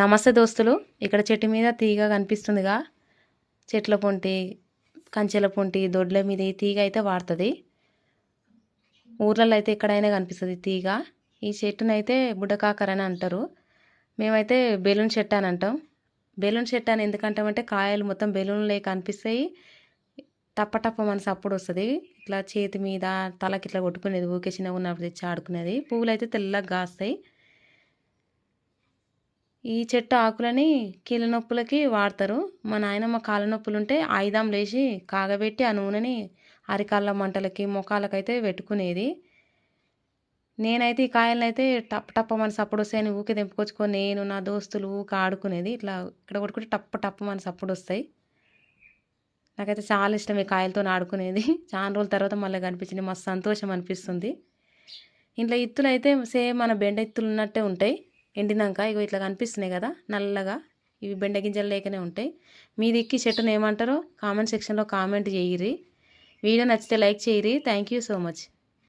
నమస్తే దోస్తులు. ఇక్కడ చెట్టు మీద తీగ కనిపిస్తుందిగా. చెట్ల పొంటి కంచెల పొంటి దొడ్ల మీద ఈ తీగ అయితే వాడుతుంది. ఊర్లలో అయితే ఎక్కడైనా కనిపిస్తుంది తీగ. ఈ చెట్టునైతే బుడ్డకాకర అని అంటారు. మేమైతే బెలూన్ చెట్టు అని అంటాం. బెలూన్ చెట్టు అని ఎందుకంటామంటే కాయలు మొత్తం బెలూన్లే కనిపిస్తాయి. టప్ప మనసు అప్పుడు సప్పుడు వస్తుంది. ఇట్లా చేతి మీద తలకి ఇట్లా కొట్టుకునేది ఊకే చిన్నగా ఉన్నప్పుడు తెచ్చి ఆడుకునేది. పువ్వులు అయితే తెల్లగా కాస్తాయి. ఈ చెట్టు ఆకులని కీళ్ళ నొప్పులకి వాడతారు. మా నాయనమ్మ కాళ్ళ నొప్పులు ఉంటే ఆయుధం లేచి కాగబెట్టి ఆ నూనెని అరికాళ్ళ మంటలకి ముఖాలకైతే పెట్టుకునేది. నేనైతే ఈ కాయలనైతే అయితే టప్ టప్ప మన సప్పుడు వస్తాయని ఊకి తెంపుకొచ్చుకొని నేను నా దోస్తులు ఊకే ఆడుకునేది. ఇట్లా ఇక్కడ కొట్టుకుంటే టప్ప టప్పమని మన సప్పుడు వస్తాయి నాకైతే చాలా ఇష్టం ఈ కాయలతో ఆడుకునేది. చాలా రోజుల తర్వాత మళ్ళీ కనిపించింది. మస్తు సంతోషం అనిపిస్తుంది. ఇంట్లో ఇత్తులు అయితే సేమ్ మన బెండ ఇత్తులు ఉన్నట్టే ఉంటాయి. ఎండినాక ఇగో ఇట్లా కనిపిస్తున్నాయి కదా నల్లగా ఇవి బెండ గింజలు లేకనే ఉంటాయి. మీ దిక్కి చెట్టును ఏమంటారో కామెంట్ సెక్షన్లో కామెంట్ చేయరి వీడియో నచ్చితే లైక్ చేయరి థ్యాంక్ యూ సో మచ్.